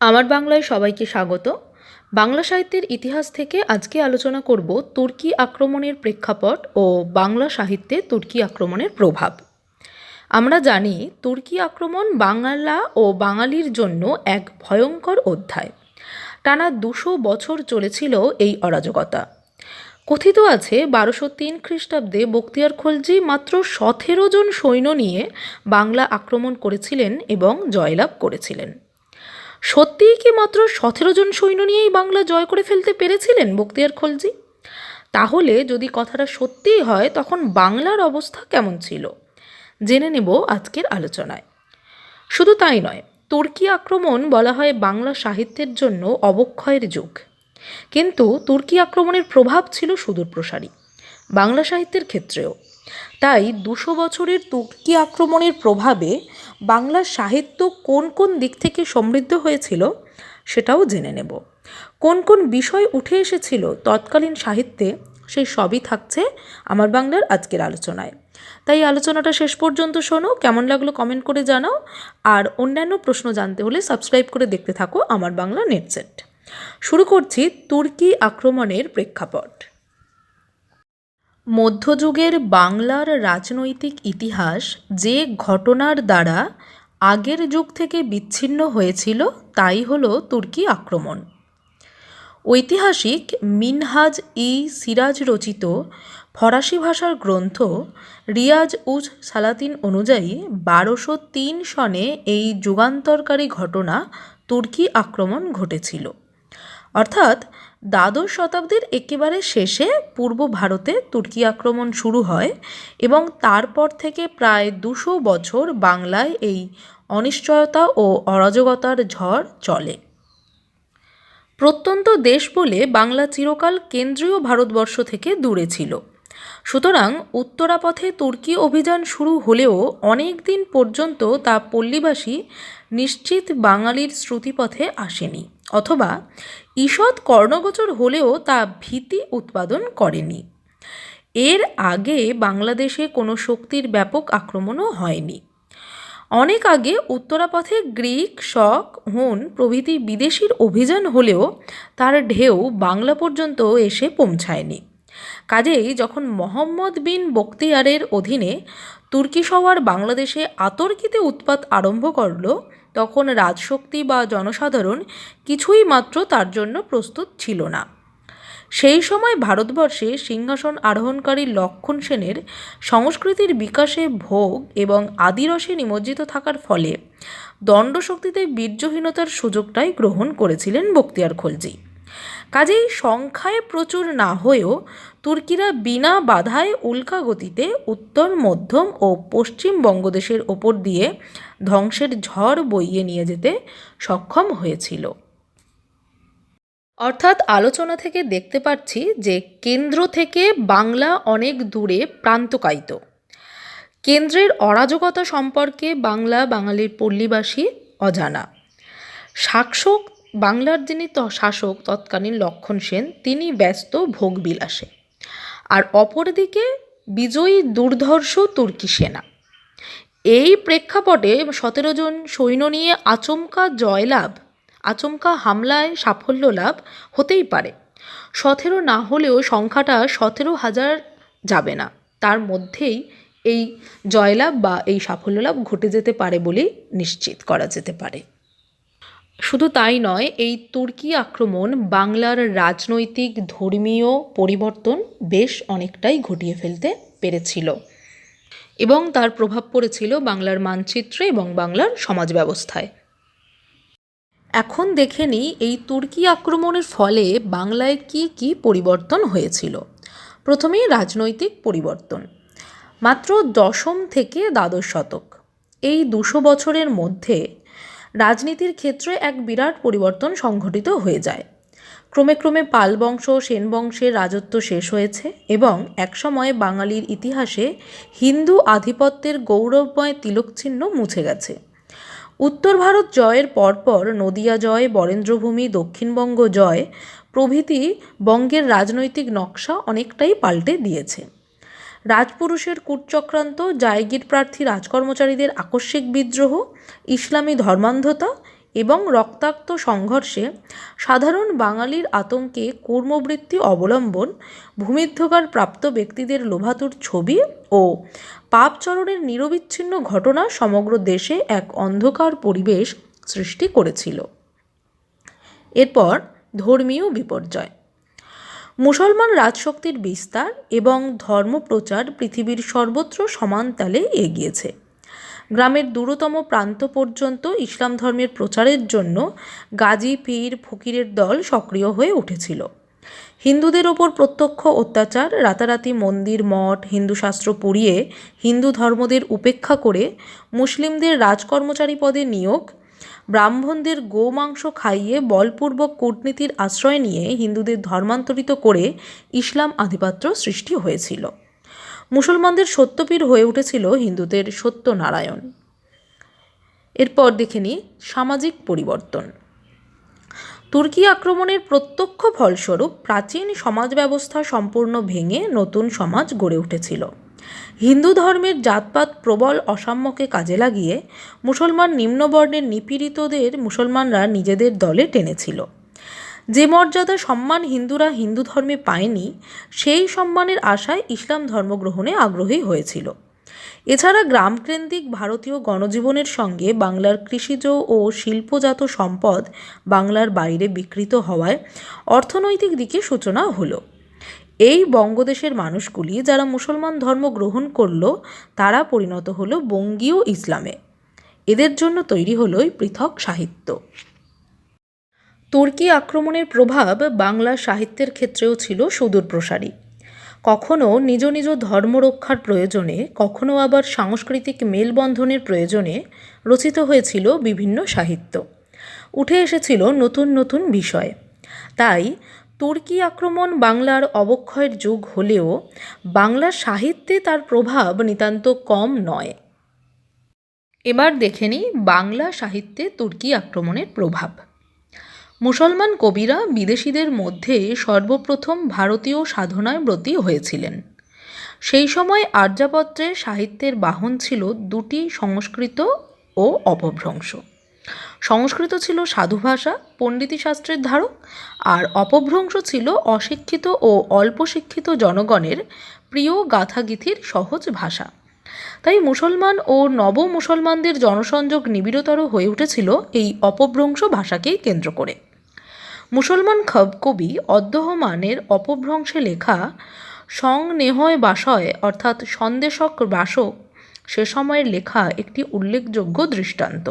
আমার বাংলায় সবাইকে স্বাগত। বাংলা সাহিত্যের ইতিহাস থেকে আজকে আলোচনা করব তুর্কি আক্রমণের প্রেক্ষাপট ও বাংলা সাহিত্যে তুর্কি আক্রমণের প্রভাব। আমরা জানি তুর্কি আক্রমণ বাংলা ও বাঙালির জন্য এক ভয়ঙ্কর অধ্যায়। টানা দুশো বছর চলেছিল এই অরাজকতা। কথিত আছে, বারোশো তিন খ্রিস্টাব্দে বক্তিয়ার খলজি মাত্র সতেরো জন সৈন্য নিয়ে বাংলা আক্রমণ করেছিলেন এবং জয়লাভ করেছিলেন। সত্যিই কি মাত্র সতেরো জন সৈন্য নিয়েই বাংলা জয় করে ফেলতে পেরেছিলেন বক্তিয়ার খলজি? তাহলে যদি কথাটা সত্যিই হয়, তখন বাংলার অবস্থা কেমন ছিল? জেনে নেব আজকের আলোচনায়। শুধু তাই নয়, তুর্কি আক্রমণ বলা হয় বাংলা সাহিত্যের জন্য অবক্ষয়ের যুগ। কিন্তু তুর্কি আক্রমণের প্রভাব ছিল সুদূরপ্রসারী, বাংলা সাহিত্যের ক্ষেত্রেও। তাই দুশো বছরের তুর্কি আক্রমণের প্রভাবে বাংলা সাহিত্য কোন কোন দিক থেকে সমৃদ্ধ হয়েছিল সেটাও জেনে নেব। কোন কোন বিষয় উঠে এসেছিল তৎকালীন সাহিত্যে সেই সবই থাকছে আমার বাংলার আজকের আলোচনায়। তাই আলোচনাটা শেষ পর্যন্ত শোনো, কেমন লাগল কমেন্ট করে জানাও, আর অন্যান্য প্রশ্ন জানতে হলে সাবস্ক্রাইব করে দেখতে থাকো আমার বাংলা নেটসেট শুরু করছি তুর্কি আক্রমণের প্রেক্ষাপট। মধ্যযুগের বাংলার রাজনৈতিক ইতিহাস যে ঘটনার দ্বারা আগের যুগ থেকে বিচ্ছিন্ন হয়েছিল, তাই হল তুর্কি আক্রমণ। ঐতিহাসিক মিনহাজ ই সিরাজ রচিত ফরাসি ভাষার গ্রন্থ রিয়াজ উজ সালাতিন অনুযায়ী বারোশো তিন সনে এই যুগান্তরকারী ঘটনা তুর্কি আক্রমণ ঘটেছিল। অর্থাৎ দ্বাদশ শতাব্দীর একেবারে শেষে পূর্ব ভারতে তুর্কি আক্রমণ শুরু হয় এবং তারপর থেকে প্রায় দুশো বছর বাংলায় এই অনিশ্চয়তা ও অরাজকতার ঝড় চলে। প্রত্যন্ত দেশ বলে বাংলা চিরকাল কেন্দ্রীয় ভারতবর্ষ থেকে দূরে ছিল। সুতরাং উত্তরাপথে তুর্কি অভিযান শুরু হলেও অনেক দিন পর্যন্ত তা পল্লীবাসী নিশ্চিত বাঙালির শ্রুতিপথে আসেনি। অথবা ঈষৎ কর্ণগোচর হলেও তা ভীতি উৎপাদন করেনি। এর আগে বাংলাদেশে কোনো শক্তির ব্যাপক আক্রমণও হয়নি। অনেক আগে উত্তরাপথে গ্রিক শক, হুন প্রভৃতি বিদেশির অভিযান হলেও তার ঢেউ বাংলা পর্যন্ত এসে পৌঁছায়নি। কাজেই যখন মোহাম্মদ বিন বক্তিয়ারের অধীনে তুর্কি সওয়ার বাংলাদেশে আতর্কিতে উৎপাত আরম্ভ করল তখন রাজশক্তি বা জনসাধারণ কিছুই মাত্র তার জন্য প্রস্তুত ছিল না। সেই সময় ভারতবর্ষে সিংহাসন আরোহণকারী লক্ষণ সেনের সংস্কৃতির বিকাশে ভোগ এবং আদিরসে নিমজ্জিত থাকার ফলে দণ্ডশক্তিতে বীর্যহীনতার সুযোগটাই গ্রহণ করেছিলেন বক্তিয়ার খলজি। কাজেই সংখ্যায় প্রচুর না হয়েও তুর্কিরা বিনা বাধায় উল্কা গতিতে উত্তর, মধ্যম ও পশ্চিম বঙ্গদেশের ওপর দিয়ে ধ্বংসের ঝড় বইয়ে নিয়ে যেতে সক্ষম হয়েছিল। অর্থাৎ আলোচনা থেকে দেখতে পাচ্ছি যে কেন্দ্র থেকে বাংলা অনেক দূরে প্রান্তকায়িত। কেন্দ্রের অরাজকতা সম্পর্কে বাংলা, বাঙালির পল্লীবাসী অজানা। শাসক বাংলার যিনি ত, শাসক তৎকালীন লক্ষণ সেন, তিনি ব্যস্ত ভোগবিলাসে। আর অপরদিকে বিজয়ী দুর্ধর্ষ তুর্কি সেনা। এই প্রেক্ষাপটে সতেরো জন সৈন্য নিয়ে আচমকা জয়লাভ, আচমকা হামলায় সাফল্য লাভ হতেই পারে। সতেরো না হলেও সংখ্যাটা সতেরো হাজার যাবে না। তার মধ্যেই এই জয়লাভ বা এই সাফল্য লাভ ঘটে যেতে পারে বলেই নিশ্চিত করা যেতে পারে। শুধু তাই নয়, এই তুর্কি আক্রমণ বাংলার রাজনৈতিক ধর্মীয় পরিবর্তন বেশ অনেকটাই ঘটিয়ে ফেলতে পেরেছিল এবং তার প্রভাব পড়েছিল বাংলার মানচিত্রে এবং বাংলার সমাজ ব্যবস্থায়। এখন দেখে নিই এই তুর্কি আক্রমণের ফলে বাংলায় কি কি পরিবর্তন হয়েছিল। প্রথমেই রাজনৈতিক পরিবর্তন, মাত্র দশম থেকে দ্বাদশ শতক। এই দুশো বছরের মধ্যে রাজনীতির ক্ষেত্রে এক বিরাট পরিবর্তন সংঘটিত হয়ে যায়। ক্রমে ক্রমে পাল বংশ, সেন বংশের রাজত্ব শেষ হয়েছে এবং একসময় বাঙালির ইতিহাসে হিন্দু আধিপত্যের গৌরবময় তিলকচিহ্ন মুছে গেছে। উত্তর ভারত জয়ের পরপর নদিয়া জয়, বরেন্দ্রভূমি, দক্ষিণবঙ্গ জয় প্রভৃতি বঙ্গের রাজনৈতিক নকশা অনেকটাই পাল্টে দিয়েছে। রাজপুরুষের কূটচক্রান্ত, জায়গির প্রার্থী রাজকর্মচারীদের আকস্মিক বিদ্রোহ, ইসলামী ধর্মান্ধতা এবং রক্তাক্ত সংঘর্ষে সাধারণ বাঙালির আতঙ্কে কর্মবৃত্তি অবলম্বন ভূমিধ্যকার প্রাপ্ত ব্যক্তিদের লোভাতুর ছবি ও পাপচরণের নিরবিচ্ছিন্ন ঘটনা সমগ্র দেশে এক অন্ধকার পরিবেশ সৃষ্টি করেছিল। এরপর ধর্মীয় বিপর্যয়। মুসলমান রাজশক্তির বিস্তার এবং ধর্মপ্রচার পৃথিবীর সর্বত্র সমানতালে এগিয়েছে। গ্রামের দূরতম প্রান্ত পর্যন্ত ইসলাম ধর্মের প্রচারের জন্য গাজী পীর ফকিরের দল সক্রিয় হয়ে উঠেছিল। হিন্দুদের ওপর প্রত্যক্ষ অত্যাচার, রাতারাতি মন্দির মঠ, হিন্দু শাস্ত্র পুড়িয়ে হিন্দু ধর্মদের উপেক্ষা করে মুসলিমদের রাজকর্মচারী পদে নিয়োগ ব্রাহ্মণদের গোমাংস খাইয়ে বলপূর্বক কূটনীতির আশ্রয় নিয়ে হিন্দুদের ধর্মান্তরিত করে ইসলাম আধিপত্য সৃষ্টি হয়েছিল। মুসলমানদের সত্যপীর হয়ে উঠেছিল হিন্দুদের সত্যনারায়ণ। এরপর দেখে নিই সামাজিক পরিবর্তন। তুর্কি আক্রমণের প্রত্যক্ষ ফলস্বরূপ প্রাচীন সমাজ ব্যবস্থা সম্পূর্ণ ভেঙে নতুন সমাজ গড়ে উঠেছিল। হিন্দু ধর্মের জাতপাত প্রবল অসাম্যকে কাজে লাগিয়ে মুসলমান নিম্নবর্ণের নিপীড়িতদের মুসলমানরা নিজেদের দলে টেনেছিল। যে মর্যাদা সম্মান হিন্দুরা হিন্দু ধর্মে পায়নি, সেই সম্মানের আশায় ইসলাম ধর্ম গ্রহণে আগ্রহী হয়েছিল। এছাড়া গ্রামকেন্দ্রিক ভারতীয় গণজীবনের সঙ্গে বাংলার কৃষিজ ও শিল্পজাত সম্পদ বাংলার বাইরে বিকৃত হওয়ায় অর্থনৈতিক দিকে সূচনা হলো। এই বঙ্গদেশের মানুষগুলি যারা মুসলমান ধর্ম গ্রহণ করল, তারা পরিণত হলো বঙ্গীয় ইসলামে। এদের জন্য তৈরি হলো পৃথক সাহিত্য। তুর্কি আক্রমণের প্রভাব বাংলা সাহিত্যের ক্ষেত্রেও ছিল সুদূরপ্রসারী কখনো নিজ নিজ ধর্ম রক্ষার প্রয়োজনে, কখনো আবার সাংস্কৃতিক মেলবন্ধনের প্রয়োজনে রচিত হয়েছিল বিভিন্ন সাহিত্য। উঠে এসেছিল নতুন নতুন বিষয়। তাই তুর্কি আক্রমণ বাংলার অবক্ষয়ের যুগ হলেও বাংলা সাহিত্যে তার প্রভাব নিতান্ত কম নয়। এবার দেখে নিই বাংলা সাহিত্যে তুর্কি আক্রমণের প্রভাব। মুসলমান কবিরা বিদেশিদের মধ্যে সর্বপ্রথম ভারতীয় সাধনায় ব্রতী হয়েছিলেন। সেই সময় আর্যাপত্রে সাহিত্যের বাহন ছিল দুটি সংস্কৃত ও অপভ্রংশ। সংস্কৃত ছিল সাধু ভাষা পণ্ডিতী শাস্ত্রের ধারক, আর অপভ্রংশ ছিল অশিক্ষিত ও অল্প শিক্ষিত জনগণের প্রিয় গাথাগীতির সহজ ভাষা। তাই মুসলমান ও নব মুসলমানদের জনসংযোগ নিবিড়তর হয়ে উঠেছিল এই অপভ্রংশ ভাষাকেই কেন্দ্র করে। মুসলমান খব কবি অদ্যহমানের অপভ্রংশে লেখা, সং নেহয় বাসয় অর্থাৎ সন্দেশক বাসক সে সময়ের লেখা একটি উল্লেখযোগ্য দৃষ্টান্ত।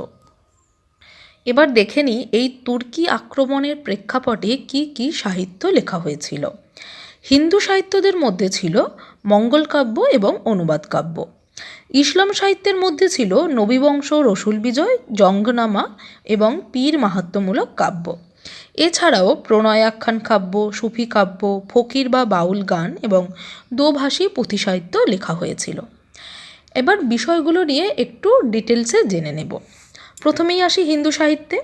এবার দেখে নিই এই তুর্কি আক্রমণের প্রেক্ষাপটে কি কি সাহিত্য লেখা হয়েছিল। হিন্দু সাহিত্যদের মধ্যে ছিল মঙ্গল কাব্য এবং অনুবাদ কাব্য। ইসলাম সাহিত্যের মধ্যে ছিল নবীবংশ রসুল বিজয়, জঙ্গনামা এবং পীর মাহাত্ম্যমূলক কাব্য। এছাড়াও প্রণয়াখ্যান কাব্য, সুফি কাব্য, ফকির বা বাউল গান এবং দোভাষী পুঁথি সাহিত্য লেখা হয়েছিল। এবার বিষয়গুলো নিয়ে একটু ডিটেলসে জেনে নেব। প্রথমেই আসি হিন্দু সাহিত্যে।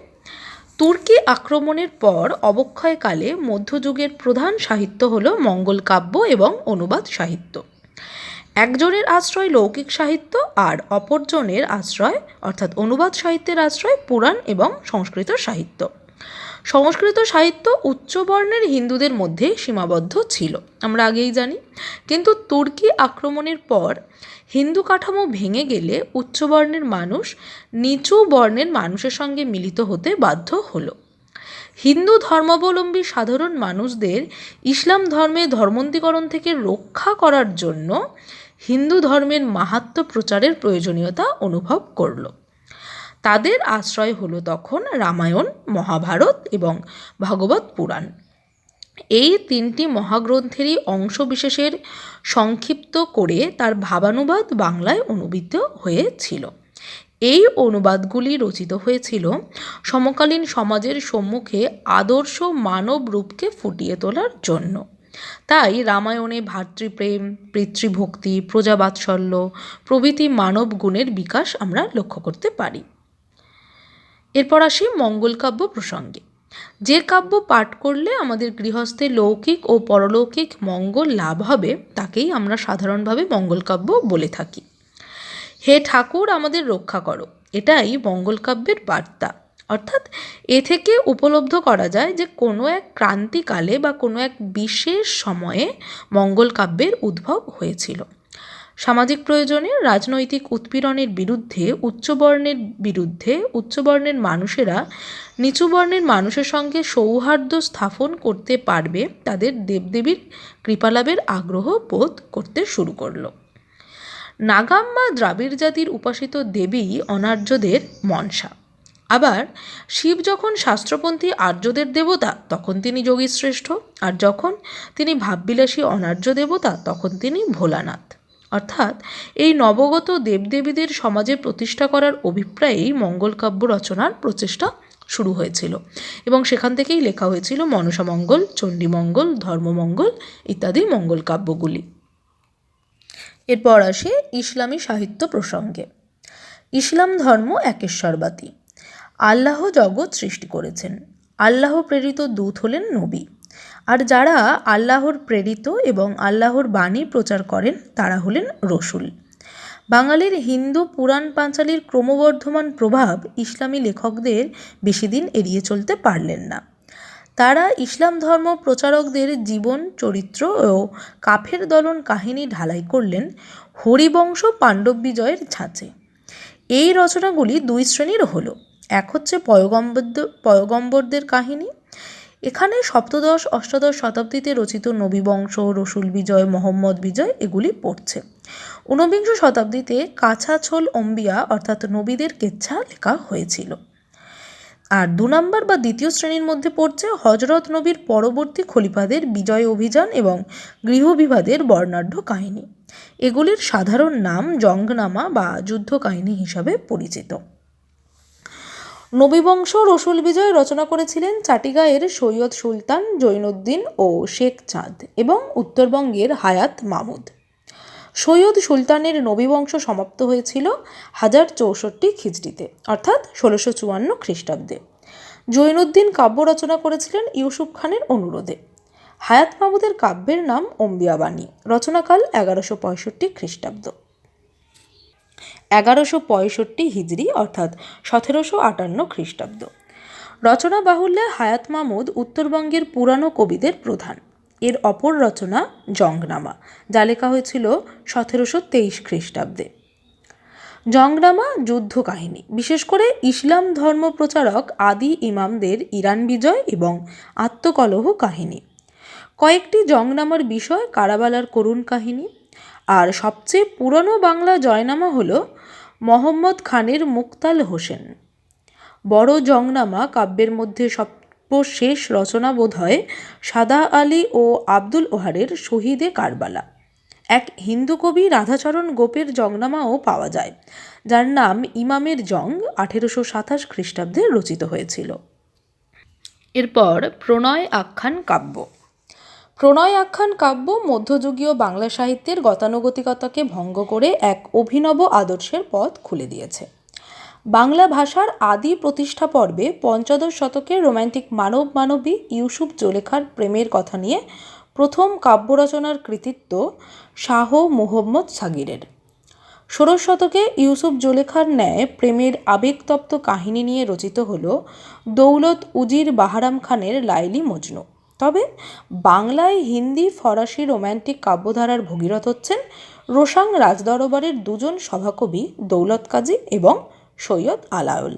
তুর্কি আক্রমণের পর অবক্ষয়কালে মধ্যযুগের প্রধান সাহিত্য হল মঙ্গল কাব্য এবং অনুবাদ সাহিত্য। একজনের আশ্রয় লৌকিক সাহিত্য আর অপরজনের আশ্রয়, অর্থাৎ অনুবাদ সাহিত্যের আশ্রয় পুরাণ এবং সংস্কৃত সাহিত্য। সংস্কৃত সাহিত্য উচ্চবর্ণের হিন্দুদের মধ্যে সীমাবদ্ধ ছিল। আমরা আগেই জানি। কিন্তু তুর্কি আক্রমণের পর হিন্দু কাঠামো ভেঙে গেলে উচ্চবর্ণের মানুষ নিচু বর্ণের মানুষের সঙ্গে মিলিত হতে বাধ্য হলো। হিন্দু ধর্মাবলম্বী সাধারণ মানুষদের ইসলাম ধর্মে ধর্মান্তরীকরণ থেকে রক্ষা করার জন্য হিন্দু ধর্মের মাহাত্ম প্রচারের প্রয়োজনীয়তা অনুভব করল। তাদের আশ্রয় হলো তখন রামায়ণ, মহাভারত এবং ভাগবত পুরাণ। এই তিনটি মহাগ্রন্থেরই অংশবিশেষের সংক্ষিপ্ত করে তার ভাবানুবাদ বাংলায় অনুবিত হয়েছিল। এই অনুবাদগুলি রচিত হয়েছিল সমকালীন সমাজের সম্মুখে আদর্শ মানব রূপকে ফুটিয়ে তোলার জন্য। তাই রামায়ণে ভাতৃপ্রেম, পিতৃভক্তি, প্রজাবাৎসল্য প্রভৃতি মানব গুণের বিকাশ আমরা লক্ষ্য করতে পারি। এরপর আসি মঙ্গলকাব্য প্রসঙ্গে। যে কাব্য পাঠ করলে আমাদের গৃহস্থে লৌকিক ও পরলৌকিক মঙ্গল লাভ হবে, তাকেই আমরা সাধারণভাবে মঙ্গলকাব্য বলে থাকি। হে ঠাকুর, আমাদের রক্ষা করো। এটাই মঙ্গলকাব্যের বার্তা। অর্থাৎ এ থেকে উপলব্ধ করা যায় যে কোনো এক ক্রান্তিকালে বা কোনো এক বিশেষ সময়ে মঙ্গল কাব্যের উদ্ভব হয়েছিল। সামাজিক প্রয়োজনে রাজনৈতিক উৎপীড়নের বিরুদ্ধে, উচ্চবর্ণের বিরুদ্ধে, উচ্চবর্ণের মানুষেরা নিচু বর্ণের মানুষের সঙ্গে সৌহার্দ্য স্থাপন করতে পারবে তাদের দেবদেবীর কৃপালাভের আগ্রহ বোধ করতে শুরু করল। নাগাম বা দ্রাবিড় জাতির উপাসিত দেবী অনার্যদের মনসা। আবার শিব যখন শাস্ত্রপন্থী আর্যদের দেবতা, তখন তিনি যোগীশ্রেষ্ঠ, আর যখন তিনি ভাববিলাসী অনার্য দেবতা, তখন তিনি ভোলানাথ। অর্থাৎ এই নবগত দেবদেবীদের সমাজে প্রতিষ্ঠা করার অভিপ্রায়েই মঙ্গলকাব্য রচনার প্রচেষ্টা শুরু হয়েছিল। এবং সেখান থেকেই লেখা হয়েছিল মনসামঙ্গল চণ্ডীমঙ্গল ধর্মমঙ্গল ইত্যাদি মঙ্গল কাব্যগুলি। এরপর আসে ইসলামী সাহিত্য প্রসঙ্গে। ইসলাম ধর্ম একেশ্বরবাদী। আল্লাহ জগৎ সৃষ্টি করেছেন। আল্লাহ প্রেরিত দূত হলেন নবী। আর যারা আল্লাহর প্রেরিত এবং আল্লাহর বাণী প্রচার করেন, তারা হলেন রসুল। বাঙালির হিন্দু পুরাণ পাঁচালীর ক্রমবর্ধমান প্রভাব ইসলামী লেখকদের বেশি দিন এড়িয়ে চলতে পারলেন না। তারা ইসলাম ধর্ম প্রচারকদের জীবন, চরিত্র ও কাফের দলন কাহিনী ঢালাই করলেন হরিবংশ পাণ্ডব বিজয়ের ছাঁচে। এই রচনাগুলি দুই শ্রেণির হলো। এক হচ্ছে পয়গম্বর পয়গম্বরদের কাহিনী এখানে সপ্তদশ, অষ্টাদশ শতাব্দীতে রচিত নবীবংশ রসুল বিজয়, মোহাম্মদ বিজয় এগুলি পড়ছে। ঊনবিংশ শতাব্দীতে কাছাছোল অম্বিয়া অর্থাৎ নবীদের কেচ্ছা লেখা হয়েছিল। আর দু নম্বর বা দ্বিতীয় শ্রেণির মধ্যে পড়ছে হজরত নবীর পরবর্তী খলিফাদের বিজয় অভিযান এবং গৃহবিবাদের বর্ণাঢ্য কাহিনী। এগুলির সাধারণ নাম জঙ্গনামা বা যুদ্ধ কাহিনী হিসাবে পরিচিত। নবীবংশ রসুল বিজয় রচনা করেছিলেন চাটিগাঁয়ের সৈয়দ সুলতান জৈনুদ্দিন ও শেখ চাঁদ এবং উত্তরবঙ্গের হায়াত মামুদ সৈয়দ সুলতানের নবীবংশ সমাপ্ত হয়েছিল হাজার চৌষট্টি খিজড়িতে অর্থাৎ ষোলোশো চুয়ান্ন খ্রিস্টাব্দে। জৈনুদ্দিন কাব্য রচনা করেছিলেন ইউসুফ খানের অনুরোধে। হায়াত মাহমুদের কাব্যের নাম অম্বিয়াবাণী, রচনাকাল এগারোশো পঁয়ষট্টি খ্রিস্টাব্দ। এগারোশো পঁয়ষট্টি হিজড়ি অর্থাৎ সতেরোশো আটান্ন খ্রিস্টাব্দ। রচনা বাহুল্যে হায়াত মাহমুদ উত্তরবঙ্গের পুরানো কবিদের প্রধান। এর অপর রচনা জংনামা, যা লেখা হয়েছিল সতেরোশো তেইশ খ্রিস্টাব্দে। জংনামা যুদ্ধ কাহিনী, বিশেষ করে ইসলাম ধর্ম প্রচারক আদি ইমামদের ইরান বিজয় এবং আত্মকলহ কাহিনী। কয়েকটি জংনামার বিষয় কারাবালার করুণ কাহিনী আর সবচেয়ে পুরনো বাংলা জয়নামা হল মোহাম্মদ খানের মুক্তাল হোসেন। বড় জংনামা কাব্যের মধ্যে সর্বশেষ রচনা বোধ হয় সাদা আলী ও আব্দুল ওহারের শহীদে কারবালা। এক হিন্দু কবি রাধাচরণ গোপের জংনামাও পাওয়া যায়, যার নাম ইমামের জং আঠেরোশো সাতাশ খ্রিস্টাব্দে রচিত হয়েছিল। এরপর প্রণয় আখ্যান কাব্য। প্রণয় আখ্যান কাব্য মধ্যযুগীয় বাংলা সাহিত্যের গতানুগতিকতাকে ভঙ্গ করে এক অভিনব আদর্শের পথ খুলে দিয়েছে। বাংলা ভাষার আদি প্রতিষ্ঠা পর্বে পঞ্চদশ শতকের রোম্যান্টিক মানব মানবী ইউসুফ জোলেখার প্রেমের কথা নিয়ে প্রথম কাব্য রচনার কৃতিত্ব শাহ মুহম্মদ সাগিরের। ষোড়শ শতকে ইউসুফ জোলেখার ন্যায় প্রেমের আবেগতপ্ত কাহিনী নিয়ে রচিত হল দৌলত উজির বাহারাম খানের লাইলি মজনু। তবে বাংলায় হিন্দি, ফরাসি রোম্যান্টিক কাব্যধারার ভগীরথ হচ্ছেন রোশাং রাজদরবারের দুজন সভাকবি দৌলত কাজী এবং সৈয়দ আলাউল,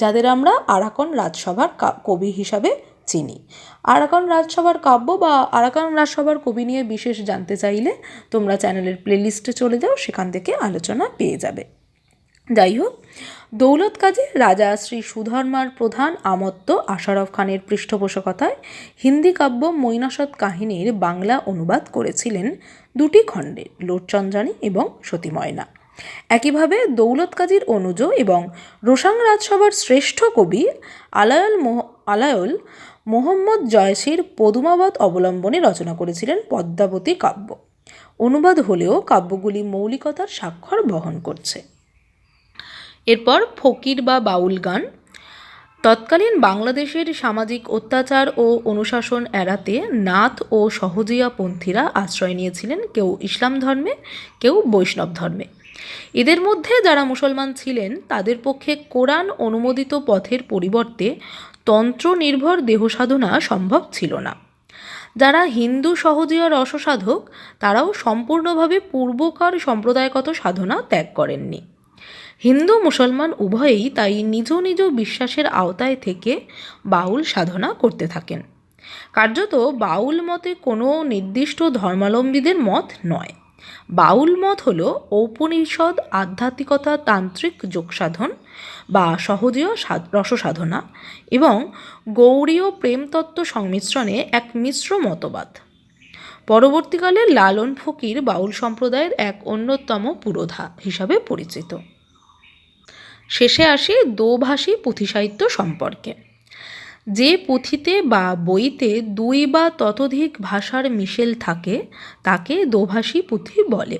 যাদের আমরা আরাকন রাজসভার কবি হিসাবে চিনি। আরাকান রাজসভার কাব্য বা আরাকান রাজসভার কবি নিয়ে বিশেষ জানতে চাইলে তোমরা চ্যানেলের প্লেলিস্টে চলে যাও, সেখান থেকে আলোচনা পেয়ে যাবে। যাই হোক দৌলত কাজী রাজা শ্রী সুধর্মার প্রধান আমত্ত আশারফ খানের পৃষ্ঠপোষকতায় হিন্দি কাব্য মৈনাসৎ কাহিনীর বাংলা অনুবাদ করেছিলেন দুটি খণ্ডে লোটচন্দ্রাণী এবং সতীময়না। একইভাবে দৌলত কাজীর অনুজ এবং রোশাং রাজসভার শ্রেষ্ঠ কবি আলায়ল মোহ, আলায়ল মোহাম্মদ জয়সির পদুমাবত অবলম্বনে রচনা করেছিলেন পদ্মাবতী কাব্য। অনুবাদ হলেও কাব্যগুলি মৌলিকতার স্বাক্ষর বহন করছে। এরপর ফকির বা বাউল গান। তৎকালীন বাংলাদেশের সামাজিক অত্যাচার ও অনুশাসন এড়াতে নাথ ও সহজিয়াপন্থীরা আশ্রয় নিয়েছিলেন কেউ ইসলাম ধর্মে, কেউ বৈষ্ণব ধর্মে। এদের মধ্যে যারা মুসলমান ছিলেন, তাদের পক্ষে কোরআন অনুমোদিত পথের পরিবর্তে তন্ত্র নির্ভর দেহসাধনা সম্ভব ছিল না। যারা হিন্দু সহজীয় রসসাধক, তারাও সম্পূর্ণভাবে পূর্বকার সম্প্রদায়গত সাধনা ত্যাগ করেননি। হিন্দু মুসলমান উভয়েই তাই নিজ নিজ বিশ্বাসের আওতায় থেকে বাউল সাধনা করতে থাকেন। কার্যত বাউল মতে কোনো নির্দিষ্ট ধর্মাবলম্বীদের মত নয়। বাউল মত হল ঔপনিষদ, আধ্যাত্মিকতা, তান্ত্রিক যোগসাধন বা সহজীয় সাধ- রসসাধনা এবং গৌড়ীয় প্রেমতত্ত্ব সংমিশ্রণে এক মিশ্র মতবাদ। পরবর্তীকালে লালন ফকির বাউল সম্প্রদায়ের এক অন্যতম পুরোধা হিসাবে পরিচিত। শেষে আসি দোভাষী পুঁথি সাহিত্য সম্পর্কে। যে পুঁথিতে বা বইতে দুই বা ততোধিক ভাষার মিশেল থাকে, তাকে দোভাষী পুঁথি বলে।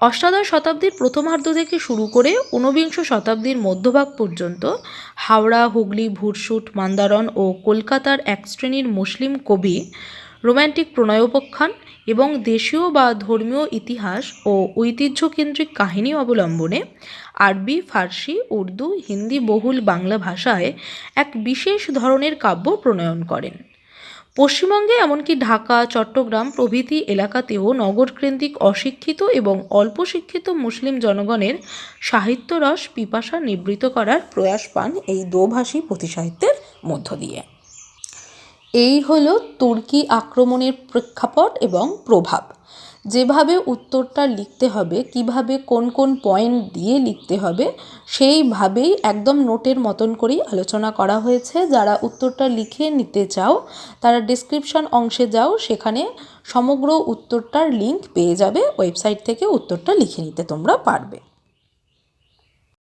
অষ্টাদশ শতাব্দীর প্রথমার্ধ থেকে শুরু করে ঊনবিংশ শতাব্দীর মধ্যভাগ পর্যন্ত হাওড়া, হুগলি, ভুরসুট, মান্দারণ ও কলকাতার এক শ্রেণির মুসলিম কবি রোম্যান্টিক প্রণয়োপাখ্যান এবং দেশীয় বা ধর্মীয় ইতিহাস ও ঐতিহ্যকেন্দ্রিক কাহিনী অবলম্বনে আরবি, ফার্সি, উর্দু, হিন্দি বহুল বাংলা ভাষায় এক বিশেষ ধরনের কাব্য প্রণয়ন করেন। পশ্চিমবঙ্গে এমনকি ঢাকা, চট্টগ্রাম প্রভৃতি এলাকাতেও নগরকেন্দ্রিক অশিক্ষিত এবং অল্প শিক্ষিত মুসলিম জনগণের সাহিত্যরস পিপাসা নিবৃত করার প্রয়াস পান এই দোভাষী পুঁথি সাহিত্যের মধ্য দিয়ে। এই হলো তুর্কি আক্রমণের প্রেক্ষাপট এবং প্রভাব। যেভাবে উত্তরটা লিখতে হবে, কীভাবে কোন কোন পয়েন্ট দিয়ে লিখতে হবে, সেইভাবেই একদম নোটের মতন করেই আলোচনা করা হয়েছে। যারা উত্তরটা লিখে নিতে চাও, তারা ডিসক্রিপশন অংশে যাও, সেখানে সমগ্র উত্তরটার লিংক পেয়ে যাবে। ওয়েবসাইট থেকে উত্তরটা লিখে নিতে তোমরা পারবে।